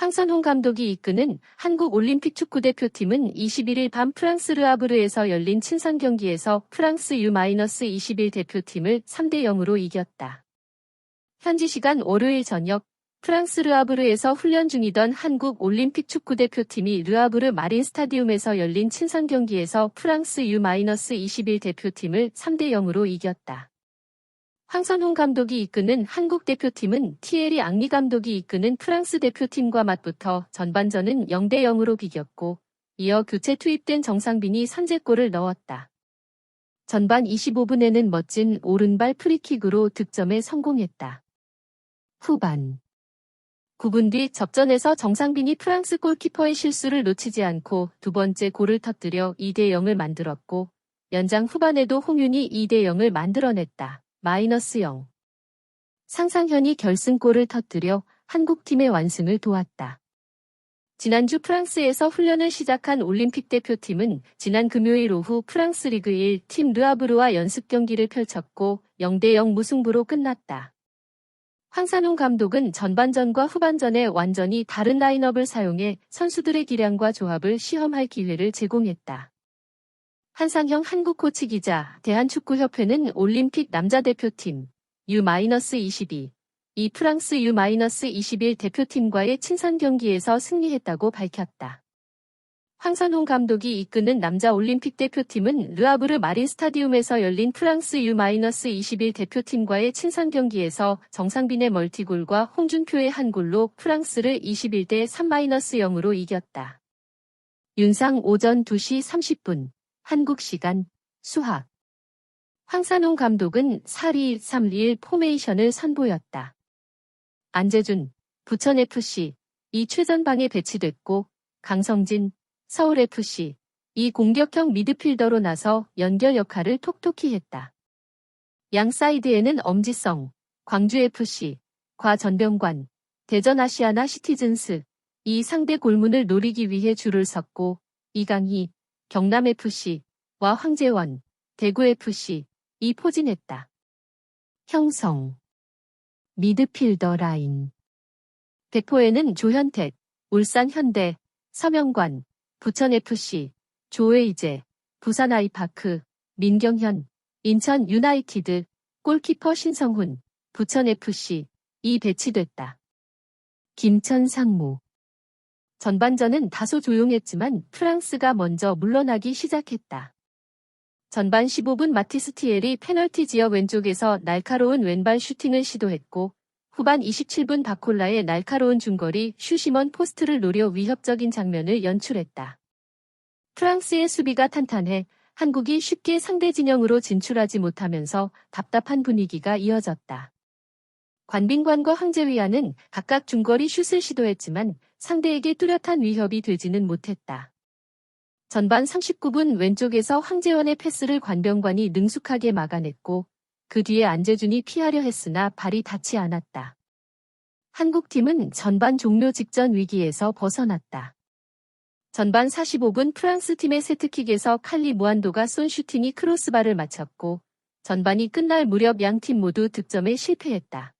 황선홍 감독이 이끄는 한국 올림픽 축구대표팀은 21일 밤 프랑스 르아브르에서 열린 친선 경기에서 프랑스 U-21 대표팀을 3대 0으로 이겼다. 현지 시간 월요일 저녁 프랑스 르아브르에서 훈련 중이던 한국 올림픽 축구 대표팀이 르아브르 마린 스타디움에서 열린 친선 경기에서 프랑스 U-21 대표팀을 3대 0으로 이겼다. 황선홍 감독이 이끄는 한국 대표팀은 티에리 앙리 감독이 이끄는 프랑스 대표팀과 맞붙어 전반전은 0대 0으로 비겼고 이어 교체 투입된 정상빈이 선제골을 넣었다. 전반 25분에는 멋진 오른발 프리킥으로 득점에 성공했다. 후반 9분 뒤 접전에서 정상빈이 프랑스 골키퍼의 실수를 놓치지 않고 두 번째 골을 터뜨려 2대 0을 만들었고 연장 후반에도 홍윤이 2대 0을 만들어냈다. 마이너스 0. 상상현이 결승골을 터뜨려 한국팀의 완승을 도왔다. 지난주 프랑스에서 훈련을 시작한 올림픽 대표팀은 지난 금요일 오후 프랑스 리그 1팀 르아브르와 연습 경기를 펼쳤고 0대0 무승부로 끝났다. 황산홍 감독은 전반전과 후반전에 완전히 다른 라인업을 사용해 선수들의 기량과 조합을 시험할 기회를 제공했다. 한상형 한국 코치 기자, 대한축구협회는 올림픽 남자대표팀 U-22, 이 프랑스 U-21 대표팀과의 친선 경기에서 승리했다고 밝혔다. 황선홍 감독이 이끄는 남자 올림픽 대표팀은 르아브르 마린 스타디움에서 열린 프랑스 U-21 대표팀과의 친선 경기에서 정상빈의 멀티골과 홍준표의 한 골로 프랑스를 21대 3-0으로 이겼다. 윤상 오전 2시 30분 한국 시간 수학 황산홍 감독은 4-2-3-1 포메이션을 선보였다. 안재준, 부천FC, 이 최전방에 배치됐고 강성진, 서울FC, 이 공격형 미드필더로 나서 연결 역할을 톡톡히 했다. 양 사이드에는 엄지성, 광주FC, 과전병관, 대전아시아나 시티즌스, 이 상대 골문을 노리기 위해 줄을 섰고 이강희, 경남FC와 황재원, 대구FC, 이 포진했다. 형성 미드필더 라인 대포에는 조현택, 울산 현대, 서명관, 부천FC, 조회이제, 부산 아이파크, 민경현, 인천 유나이티드, 골키퍼 신성훈, 부천FC, 이 배치됐다. 김천 상무 전반전은 다소 조용했지만 프랑스가 먼저 물러나기 시작했다. 전반 15분 마티스티엘이 페널티 지역 왼쪽에서 날카로운 왼발 슈팅을 시도했고 후반 27분 바콜라의 날카로운 중거리 슈시먼 포스트를 노려 위협적인 장면을 연출했다. 프랑스의 수비가 탄탄해 한국이 쉽게 상대 진영으로 진출하지 못하면서 답답한 분위기가 이어졌다. 관빈관과 황재위안은 각각 중거리 슛을 시도했지만 상대에게 뚜렷한 위협이 되지는 못했다. 전반 39분 왼쪽에서 황재원의 패스를 관병관이 능숙하게 막아냈고 그 뒤에 안재준이 피하려 했으나 발이 닿지 않았다. 한국팀은 전반 종료 직전 위기에서 벗어났다. 전반 45분 프랑스 팀의 세트킥에서 칼리 무한도가 쏜 슈팅이 크로스바를 맞췄고 전반이 끝날 무렵 양 팀 모두 득점에 실패했다.